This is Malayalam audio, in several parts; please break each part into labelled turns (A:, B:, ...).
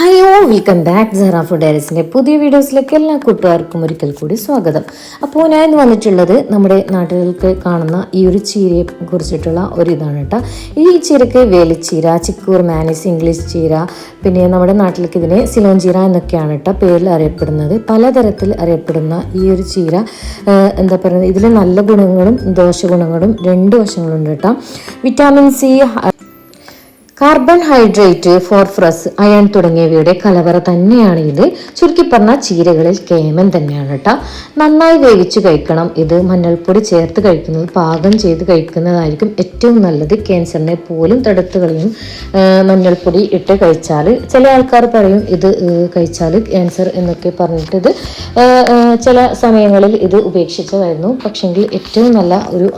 A: ഹലോ വെൽക്കം ബാക്ക് സെറ ഫുഡേഴ്സിന്റെ പുതിയ വീഡിയോസിലേക്ക് എല്ലാ കൂട്ടുകാർക്കും ഒരിക്കൽ കൂടി സ്വാഗതം. അപ്പോൾ ഞാൻ ഇന്ന് വന്നിട്ടുള്ളത് നമ്മുടെ നാട്ടുകൾക്ക് കാണുന്ന ഈ ഒരു ചീരയെ കുറിച്ചിട്ടുള്ള ഒരു ഇതാണ് കേട്ടോ. ഈ ചീരക്ക് വേലിച്ചീര ചിക്കൂർ മാനീസ് ഇംഗ്ലീഷ് ചീര പിന്നെ നമ്മുടെ നാട്ടിലേക്ക് ഇതിനെ സിലോൺ ചീര എന്നൊക്കെയാണ് കേട്ടോ പേരിൽ അറിയപ്പെടുന്നത്. പലതരത്തിൽ അറിയപ്പെടുന്ന ഈ ഒരു ചീര എന്താ പറയുന്നത് ഇതിൽ നല്ല ഗുണങ്ങളും ദോഷഗുണങ്ങളും രണ്ട് വശങ്ങളുണ്ട് കേട്ടോ. Vitamin C carbon hydrate phosphorus iron തുടങ്ങിയവയുടെ കലവറ തന്നെയാണ് ഇത്. ചുരുക്കി പറഞ്ഞ ചീരകളിൽ കേമൻ തന്നെയാണ് കേട്ടോ നന്നായി വേവിച്ച് കഴിക്കണം. ഇത് മഞ്ഞൾപ്പൊടി ചേർത്ത് കഴിക്കുന്നത് പാകം ചെയ്ത് കഴിക്കുന്നതായിരിക്കും ഏറ്റവും നല്ലത് ക്യാൻസറിനെ പോലും തടുത്തു കളയും മഞ്ഞൾപ്പൊടി ഇട്ട് കഴിച്ചാൽ ചില ആൾക്കാർ പറയും ഇത് കഴിച്ചാൽ ക്യാൻസർ എന്നൊക്കെ പറഞ്ഞിട്ട് ഇത് ചില സമയങ്ങളിൽ ഇത് ഉപേക്ഷിച്ചതായിരുന്നു. പക്ഷെങ്കിൽ ഏറ്റവും നല്ല ഒരു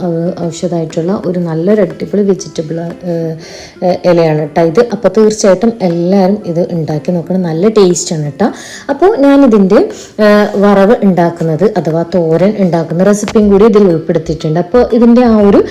A: ഔഷധമായിട്ടുള്ള ഒരു നല്ലൊരു അടിപൊളി വെജിറ്റബിൾ ഇലയാണ് കേട്ടോ ഇത്. അപ്പോൾ തീർച്ചയായിട്ടും എല്ലാവരും ഇത് ഉണ്ടാക്കി നോക്കണം. നല്ല ടേസ്റ്റാണ് കേട്ടോ അപ്പോൾ ഞാനിതിന്റെ വറവ് ഉണ്ടാക്കുന്നത് അഥവാ തോരൻ ഉണ്ടാക്കുന്ന റെസിപ്പിയും കൂടി ഇതിൽ ഉൾപ്പെടുത്തിയിട്ടുണ്ട്. അപ്പോൾ ഇതിന്റെ ആ ഒരു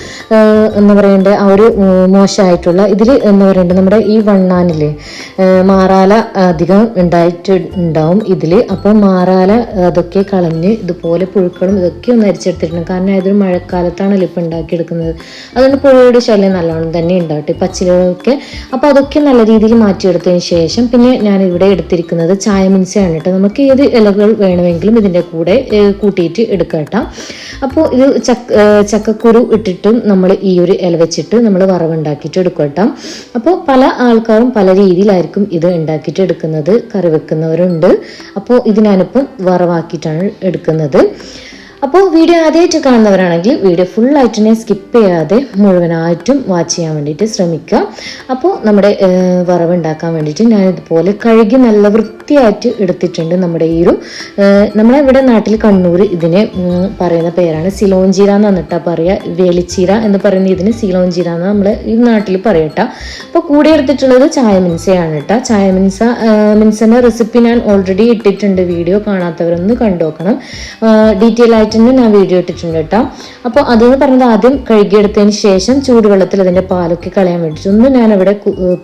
A: എന്താ പറയണ്ടേ ആ ഒരു മോശമായിട്ടുള്ള ഇതിൽ എന്ന് പറയേണ്ടത് നമ്മുടെ ഈ വണ്ണാനില്ലേ ആ, മാറാല അധികം ഉണ്ടായിട്ട് ഉണ്ടാവും ഇതിൽ അപ്പോൾ മാറാല അതൊക്കെ കളഞ്ഞ് ഇതുപോലെ പുഴുക്കളും ഇതൊക്കെ ഒന്ന് അരിച്ചെടുത്തിട്ടുണ്ട്. കാരണം ഇതൊരു മഴക്കാലത്താണല്ലോ ഇപ്പോൾ ഉണ്ടാക്കിയെടുക്കുന്നത്. അതുകൊണ്ട് പുഴയുടെ ശല്യം നല്ലോണം തന്നെ ഉണ്ടാവട്ടെ പച്ചിലൊക്കെ അപ്പോൾ അതൊക്കെ നല്ല രീതിയിൽ മാറ്റിയെടുത്തതിന് ശേഷം പിന്നെ ഞാൻ ഇവിടെ എടുത്തിരിക്കുന്നത് ചായ മിൻസയാണ് കേട്ടോ. നമുക്ക് ഏത് ഇലകൾ വേണമെങ്കിലും ഇതിന്റെ കൂടെ കൂട്ടിയിട്ട് എടുക്കാം കേട്ടോ. അപ്പോൾ ഇത് ചക്ക ചക്കക്കുരു ഇട്ടിട്ടും നമ്മൾ ഈ ഒരു ഇല വെച്ചിട്ട് നമ്മൾ വറവുണ്ടാക്കിയിട്ട് എടുക്കും കേട്ടോ. അപ്പോൾ പല ആൾക്കാരും പല രീതിയിലായിരിക്കും ഇത് ഉണ്ടാക്കിയിട്ട് എടുക്കുന്നത് കറി വെക്കുന്നവരുണ്ട്. അപ്പോൾ ഇത് വറവാക്കിയിട്ടാണ് എടുക്കുന്നത്. അപ്പോൾ വീഡിയോ ആദ്യമായിട്ട് കാണുന്നവരാണെങ്കിൽ വീഡിയോ ഫുള്ളായിട്ട് തന്നെ സ്കിപ്പ് ചെയ്യാതെ മുഴുവനായിട്ടും വാച്ച് ചെയ്യാൻ വേണ്ടിയിട്ട് ശ്രമിക്കുക. അപ്പോൾ നമ്മുടെ വറവ് ഉണ്ടാക്കാൻ വേണ്ടിയിട്ട് ഞാൻ ഇതുപോലെ കഴുകി നല്ല വൃത്തിയായിട്ട് എടുത്തിട്ടുണ്ട് നമ്മുടെ ഈ ഒരു നമ്മുടെ ഇവിടെ നാട്ടിൽ കണ്ണൂർ ഇതിനെ പറയുന്ന പേരാണ് സിലോഞ്ചീര എന്ന് വന്നിട്ടാ പറയുക വേലിച്ചീര എന്ന് പറയുന്ന ഇതിന് സിലോഞ്ചീര എന്ന് നമ്മൾ ഈ നാട്ടിൽ പറയട്ട. അപ്പോൾ കൂടെ എടുത്തിട്ടുള്ളത് ചായ മിൻസയാണ് കേട്ടോ. ചായ മിൻസ മിൻസന്റെ റെസിപ്പി ഞാൻ ഓൾറെഡി ഇട്ടിട്ടുണ്ട്. വീഡിയോ കാണാത്തവരൊന്ന് കണ്ടു നോക്കണം ഡീറ്റെയിൽ ആയിട്ട് തന്നെ ഞാൻ വീഡിയോ ഇട്ടിട്ടുണ്ട് കേട്ടോ. അപ്പോൾ അതെന്ന് പറഞ്ഞത് ആദ്യം കഴുകിയെടുത്തതിന് ശേഷം ചൂടുവെള്ളത്തിൽ അതിന്റെ പാലൊക്കെ കളയാൻ വേണ്ടിയിട്ട് ഒന്ന് ഞാനിവിടെ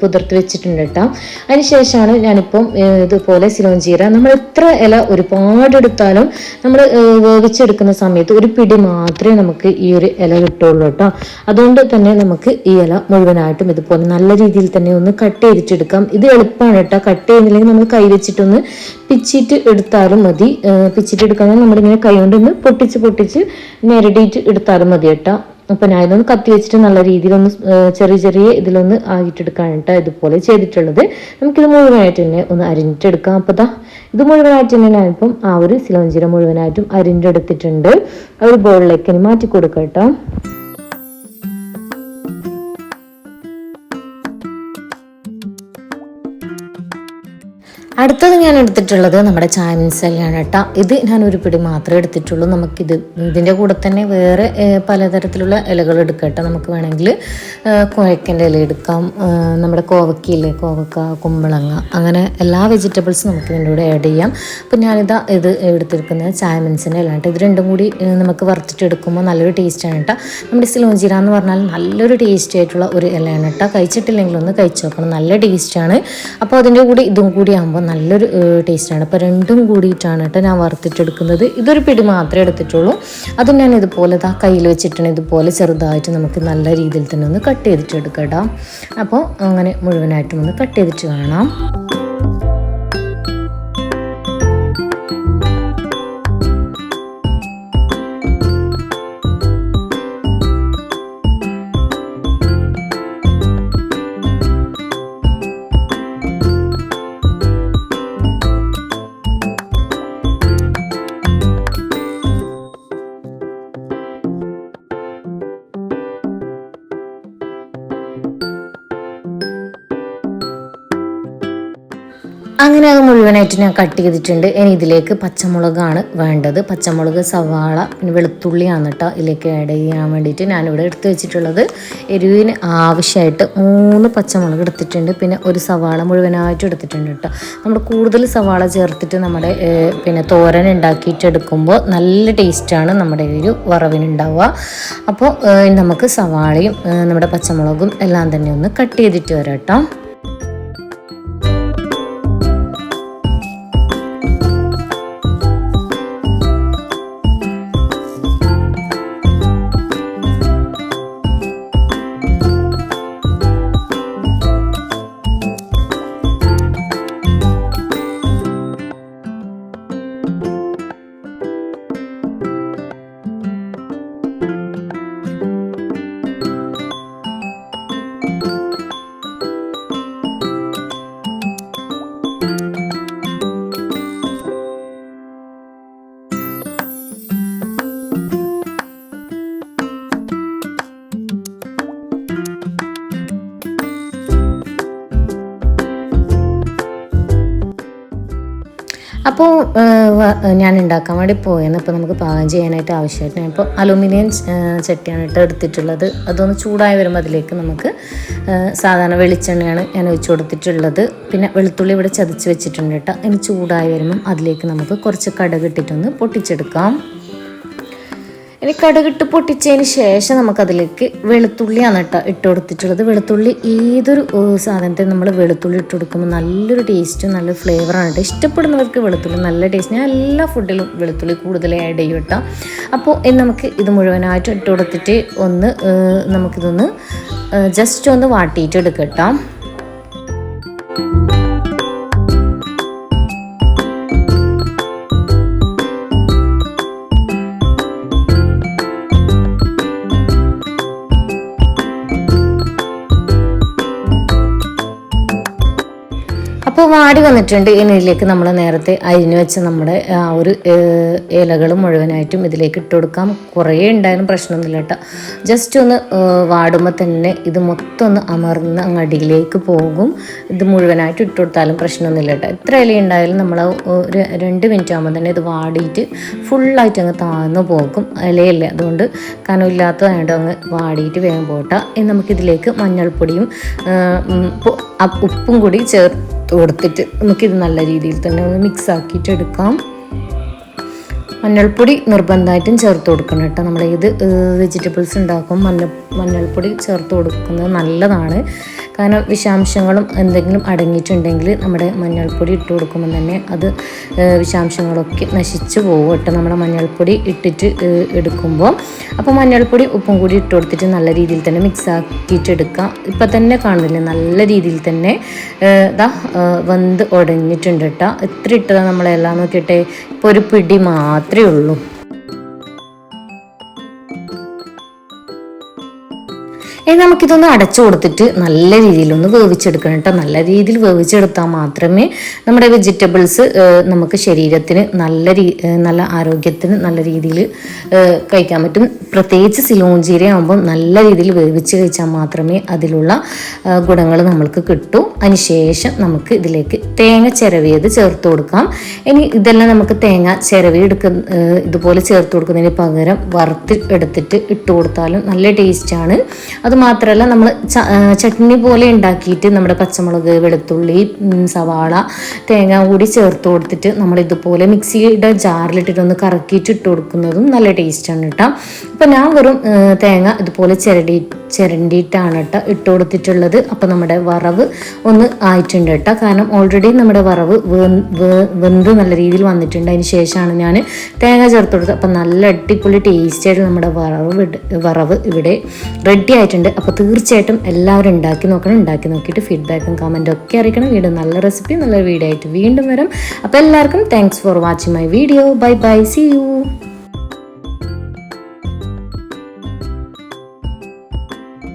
A: പുതിർത്ത് വെച്ചിട്ടുണ്ട് കേട്ടോ. അതിന് ശേഷമാണ് ഞാനിപ്പം ഇതുപോലെ സിലോഞ്ചീര നമ്മൾ എത്ര ഇല ഒരുപാട് എടുത്താലും നമ്മൾ വേവിച്ചെടുക്കുന്ന സമയത്ത് ഒരു പിടി മാത്രമേ നമുക്ക് ഈ ഒരു ഇല കിട്ടുള്ളൂ കേട്ടോ. അതുകൊണ്ട് തന്നെ നമുക്ക് ഈ ഇല മുഴുവനായിട്ടും ഇതുപോലെ നല്ല രീതിയിൽ തന്നെ ഒന്ന് കട്ട് ചെയ്തിട്ടെടുക്കാം. ഇത് എളുപ്പമാണ് കേട്ടോ. കട്ട് ചെയ്യുന്നില്ലെങ്കിൽ നമ്മൾ കൈ വെച്ചിട്ടൊന്ന് പിച്ചിട്ട് എടുത്താലും മതി. പിച്ചിട്ട് എടുക്കാൻ നമ്മളിങ്ങനെ കൈ കൊണ്ട് ഒന്ന് പൊട്ടിച്ച് പൊട്ടിച്ച് ഞെരടിയിട്ട് എടുത്താലും മതി കേട്ടോ. അപ്പൊ ഞാൻ ഇതൊന്ന് കത്തി വെച്ചിട്ട് നല്ല രീതിയിലൊന്ന് ചെറിയ ചെറിയ ഇതിലൊന്ന് ആക്കിയിട്ടെടുക്കാൻ കേട്ടോ ഇതുപോലെ ചെയ്തിട്ടുള്ളത്. നമുക്കിത് മുഴുവനായിട്ട് തന്നെ ഒന്ന് അരിഞ്ഞിട്ടെടുക്കാം. അപ്പോൾ ദാ ഇത് മുഴുവനായിട്ട് തന്നെ ഞാനിപ്പം ആ ഒരു സിലോഞ്ചിര മുഴുവനായിട്ടും അരിഞ്ഞെടുത്തിട്ടുണ്ട്. ഒരു ബോളിലേക്ക് ഇനി മാറ്റി കൊടുക്കാം കേട്ടോ. അടുത്തത് ഞാൻ എടുത്തിട്ടുള്ളത് നമ്മുടെ ചായ മിൻസലാണ് കേട്ടോ. ഇത് ഞാൻ ഒരു പിടി മാത്രമേ എടുത്തിട്ടുള്ളൂ. നമുക്കിത് ഇതിന്റെ കൂടെ തന്നെ വേറെ പലതരത്തിലുള്ള ഇലകൾ എടുക്കട്ടെ നമുക്ക് വേണമെങ്കിൽ കുഴക്കന്റെ ഇല എടുക്കാം. നമ്മുടെ കോവക്കയില്ലേ? കോവക്ക കുമ്പളങ്ങ അങ്ങനെ എല്ലാ വെജിറ്റബിൾസും നമുക്ക് ഇതിന്റെ കൂടെ ആഡ് ചെയ്യാം. അപ്പം ഞാനിതാ ഇത് എടുത്തിരിക്കുന്നത് ചായ മിൻസിന്റെ ഇല കേട്ടോ. ഇത് രണ്ടും കൂടി നമുക്ക് വറുത്തിട്ടെടുക്കുമ്പോൾ നല്ലൊരു ടേസ്റ്റാണ് കേട്ടോ. നമ്മുടെ സിലോഞ്ചിര എന്ന് പറഞ്ഞാൽ നല്ലൊരു ടേസ്റ്റ് ആയിട്ടുള്ള ഒരു ഇലയാണ് കേട്ടോ. കഴിച്ചിട്ടില്ലെങ്കിൽ ഒന്ന് കഴിച്ചു നോക്കണം. നല്ല ടേസ്റ്റാണ് അപ്പോൾ അതിന്റെ കൂടി ഇതും കൂടി ആകുമ്പോൾ നല്ലൊരു ടേസ്റ്റാണ് അപ്പോൾ രണ്ടും കൂടിയിട്ടാണ് കേട്ടോ ഞാൻ വറുത്തിട്ടെടുക്കുന്നത്. ഇതൊരു പിടി മാത്രമേ എടുത്തിട്ടുള്ളൂ. അത് ഞാൻ ഇതുപോലെ ഇതാ കയ്യിൽ വെച്ചിട്ടാണ് ഇതുപോലെ ചെറുതായിട്ട് നമുക്ക് നല്ല രീതിയിൽ തന്നെ ഒന്ന് കട്ട് ചെയ്തിട്ട് എടുക്കാം കേട്ടോ അപ്പോൾ അങ്ങനെ മുഴുവനായിട്ടും ഒന്ന് കട്ട് ചെയ്തിട്ട് കാണാം. അങ്ങനെ അത് മുഴുവനായിട്ട് ഞാൻ കട്ട് ചെയ്തിട്ടുണ്ട്. ഇനി ഇതിലേക്ക് പച്ചമുളകാണ് വേണ്ടത്. പച്ചമുളക് സവാള പിന്നെ വെളുത്തുള്ളിയാണ് കേട്ടോ ഇതിലേക്ക് ആഡ് ചെയ്യാൻ വേണ്ടിയിട്ട് ഞാനിവിടെ എടുത്ത് വെച്ചിട്ടുള്ളത്. എരിവിന് ആവശ്യമായിട്ട് മൂന്ന് പച്ചമുളക് എടുത്തിട്ടുണ്ട്. പിന്നെ ഒരു സവാള മുഴുവനായിട്ട് എടുത്തിട്ടുണ്ട് കേട്ടോ നമ്മൾ കൂടുതൽ സവാള ചേർത്തിട്ട് നമ്മുടെ പിന്നെ തോരൻ ഉണ്ടാക്കിയിട്ട് എടുക്കുമ്പോൾ നല്ല ടേസ്റ്റാണ് നമ്മുടെ ഒരു വറവിനുണ്ടാവുക. അപ്പോൾ നമുക്ക് സവാളയും നമ്മുടെ പച്ചമുളകും എല്ലാം തന്നെ ഒന്ന് കട്ട് ചെയ്തിട്ട് വരാം കേട്ടോ അപ്പോൾ ഞാൻ ഉണ്ടാക്കാൻ വേണ്ടി പോയെന്ന് ഇപ്പോൾ നമുക്ക് പാകം ചെയ്യാനായിട്ട് ആവശ്യമായിട്ട് ഞാനിപ്പോൾ അലുമിനിയം ചട്ടിയാണ് ഇട്ട് എടുത്തിട്ടുള്ളത്. അതൊന്ന് ചൂടായി വരുമ്പോൾ അതിലേക്ക് നമുക്ക് സാധാരണ വെളിച്ചെണ്ണയാണ് ഞാൻ ഒഴിച്ച് കൊടുത്തിട്ടുള്ളത്. പിന്നെ വെളുത്തുള്ളി ഇവിടെ ചതച്ച് വെച്ചിട്ടുണ്ട് കേട്ടോ. ഇനി ചൂടായി വരുമ്പം അതിലേക്ക് നമുക്ക് കുറച്ച് കടകിട്ടിട്ടൊന്ന് പൊട്ടിച്ചെടുക്കാം. ഇനി കടുകിട്ട് പൊട്ടിച്ചതിന് ശേഷം നമുക്കതിലേക്ക് വെളുത്തുള്ളിയാണ് കേട്ടോ ഇട്ട് കൊടുത്തിട്ടുള്ളത്. വെളുത്തുള്ളി ഏതൊരു സാധനത്തിൽ സാധനത്തെ നമ്മൾ വെളുത്തുള്ളി ഇട്ട് കൊടുക്കുമ്പോൾ നല്ലൊരു ടേസ്റ്റും നല്ല ഫ്ലേവറാണ് കേട്ടോ ഇഷ്ടപ്പെടുന്നവർക്ക് വെളുത്തുള്ളി നല്ല ടേസ്റ്റ്. ഞാൻ എല്ലാ ഫുഡിലും വെളുത്തുള്ളി കൂടുതൽ ആഡ് ചെയ്യും കേട്ടോ അപ്പോൾ ഇനി നമുക്ക് ഇത് മുഴുവനായിട്ട് ഇട്ട് കൊടുത്തിട്ട് ഒന്ന് നമുക്കിതൊന്ന് ജസ്റ്റ് ഒന്ന് വാട്ടിയിട്ട് എടുക്കാം കേട്ടോ വാടി വന്നിട്ടുണ്ട് ഇനി ഇതിലേക്ക് നമ്മൾ നേരത്തെ അരിഞ്ഞു വെച്ച നമ്മുടെ ആ ഒരു ഇലകൾ മുഴുവനായിട്ടും ഇതിലേക്ക് ഇട്ട് കൊടുക്കാം. കുറേ ഉണ്ടായാലും പ്രശ്നമൊന്നുമില്ല കേട്ടോ. ജസ്റ്റ് ഒന്ന് വാടുമ്പോൾ തന്നെ ഇത് മൊത്തം ഒന്ന് അമർന്ന് അങ്ങ് അടിയിലേക്ക് പോകും. ഇത് മുഴുവനായിട്ട് ഇട്ട് കൊടുത്താലും പ്രശ്നമൊന്നുമില്ല കേട്ടോ. എത്ര ഇല ഉണ്ടായാലും നമ്മൾ ഒരു രണ്ട് മിനിറ്റ് ആകുമ്പോൾ തന്നെ ഇത് വാടിയിട്ട് ഫുള്ളായിട്ട് അങ്ങ് താഴ്ന്നു പോകും. ഇലയല്ലേ? അതുകൊണ്ട് കനമില്ലാത്തതായത് അങ്ങ് വാടിയിട്ട് വേഗം പോട്ടെ. ഇനി നമുക്കിതിലേക്ക് മഞ്ഞൾപ്പൊടിയും ഉപ്പും കൂടി ചേർത്ത് കൊടുത്തിട്ട് നമുക്കിത് നല്ല രീതിയിൽ തന്നെ ഒന്ന് മിക്സ് ആക്കിയിട്ട് എടുക്കാം. മഞ്ഞൾപ്പൊടി നിർബന്ധമായിട്ടും ചേർത്ത് കൊടുക്കണം കേട്ടോ. നമ്മൾ ഏത് വെജിറ്റബിൾസ് ഉണ്ടാക്കും മഞ്ഞ മഞ്ഞൾപ്പൊടി ചേർത്ത് കൊടുക്കുന്നത് നല്ലതാണ്. കാരണം വിഷാംശങ്ങളും എന്തെങ്കിലും അടങ്ങിയിട്ടുണ്ടെങ്കിൽ നമ്മുടെ മഞ്ഞൾപ്പൊടി ഇട്ട് കൊടുക്കുമ്പോൾ തന്നെ അത് വിഷാംശങ്ങളൊക്കെ നശിച്ചു പോകും കേട്ടോ നമ്മുടെ മഞ്ഞൾപ്പൊടി ഇട്ടിട്ട് എടുക്കുമ്പോൾ അപ്പോൾ മഞ്ഞൾപ്പൊടി ഉപ്പും കൂടി ഇട്ട് കൊടുത്തിട്ട് നല്ല രീതിയിൽ തന്നെ മിക്സ് ആക്കിയിട്ട് എടുക്കാം. ഇപ്പം തന്നെ കാണുന്നില്ലേ? നല്ല രീതിയിൽ തന്നെ ഇതാ വെന്ത് ഉടഞ്ഞിട്ടുണ്ട് കേട്ടോ. എത്ര ഇട്ടതാണ് നമ്മളെല്ലാം നോക്കിയിട്ടെ. ഇപ്പോൾ ഒരു പിടി മാത്രമേ ഉള്ളൂ. ഇനി നമുക്കിതൊന്ന് അടച്ചു കൊടുത്തിട്ട് നല്ല രീതിയിലൊന്ന് വേവിച്ചെടുക്കണം കേട്ടോ. നല്ല രീതിയിൽ വേവിച്ചെടുത്താൽ മാത്രമേ നമ്മുടെ വെജിറ്റബിൾസ് നമുക്ക് ശരീരത്തിന് നല്ല രീ നല്ല ആരോഗ്യത്തിന് നല്ല രീതിയിൽ കഴിക്കാൻ പറ്റും. പ്രത്യേകിച്ച് സിലോഞ്ചീര ആകുമ്പോൾ നല്ല രീതിയിൽ വേവിച്ച് കഴിച്ചാൽ മാത്രമേ അതിലുള്ള ഗുണങ്ങൾ നമ്മൾക്ക് കിട്ടൂ. അതിനുശേഷം നമുക്ക് ഇതിലേക്ക് തേങ്ങ ചിരവിയത് ചേർത്ത് കൊടുക്കാം. ഇനി ഇതെല്ലാം നമുക്ക് തേങ്ങ ചിരവി ഇതുപോലെ ചേർത്ത് കൊടുക്കുന്നതിന് പകരം വറുത്ത് എടുത്തിട്ട് ഇട്ട് കൊടുത്താലും നല്ല ടേസ്റ്റാണ്. അത് മാത്രമല്ല നമ്മൾ ചട്നി പോലെ ഉണ്ടാക്കിയിട്ട് നമ്മുടെ പച്ചമുളക് വെളുത്തുള്ളി സവാള തേങ്ങ കൂടി ചേർത്ത് കൊടുത്തിട്ട് നമ്മൾ ഇതുപോലെ മിക്സിയുടെ ജാറിലിട്ടിട്ട് ഒന്ന് കറക്കിയിട്ട് ഇട്ട് കൊടുക്കുന്നതും നല്ല ടേസ്റ്റാണ് കേട്ടോ അപ്പം ഞാൻ വെറും തേങ്ങ ഇതുപോലെ ചിരടി ചിരണ്ടിയിട്ടാണ് കേട്ടോ ഇട്ട് കൊടുത്തിട്ടുള്ളത്. അപ്പം നമ്മുടെ വറവ് ഒന്ന് ആയിട്ടുണ്ട് കേട്ടോ കാരണം ഓൾറെഡി നമ്മുടെ വറവ് വെന്ത് നല്ല രീതിയിൽ വന്നിട്ടുണ്ട്. അതിന് ശേഷമാണ് ഞാൻ തേങ്ങ ചേർത്ത് കൊടുത്തത്. അപ്പം നല്ല അടിപൊളി ടേസ്റ്റ് ആയിട്ട് നമ്മുടെ വറവ് വറവ് ഇവിടെ റെഡി ആയിട്ടുണ്ട്. അപ്പോൾ തീർച്ചയായിട്ടും എല്ലാവരും ഉണ്ടാക്കി നോക്കണം ഉണ്ടാക്കി നോക്കിയിട്ട് ഫീഡ്ബാക്കും കമന്റും ഒക്കെ അറിയിക്കണം. വീണ്ടും നല്ല റെസിപ്പി നല്ലൊരു വീഡിയോ ആയിട്ട് വീണ്ടും വരും. അപ്പോൾ എല്ലാവർക്കും thanks for watching my video bye bye see you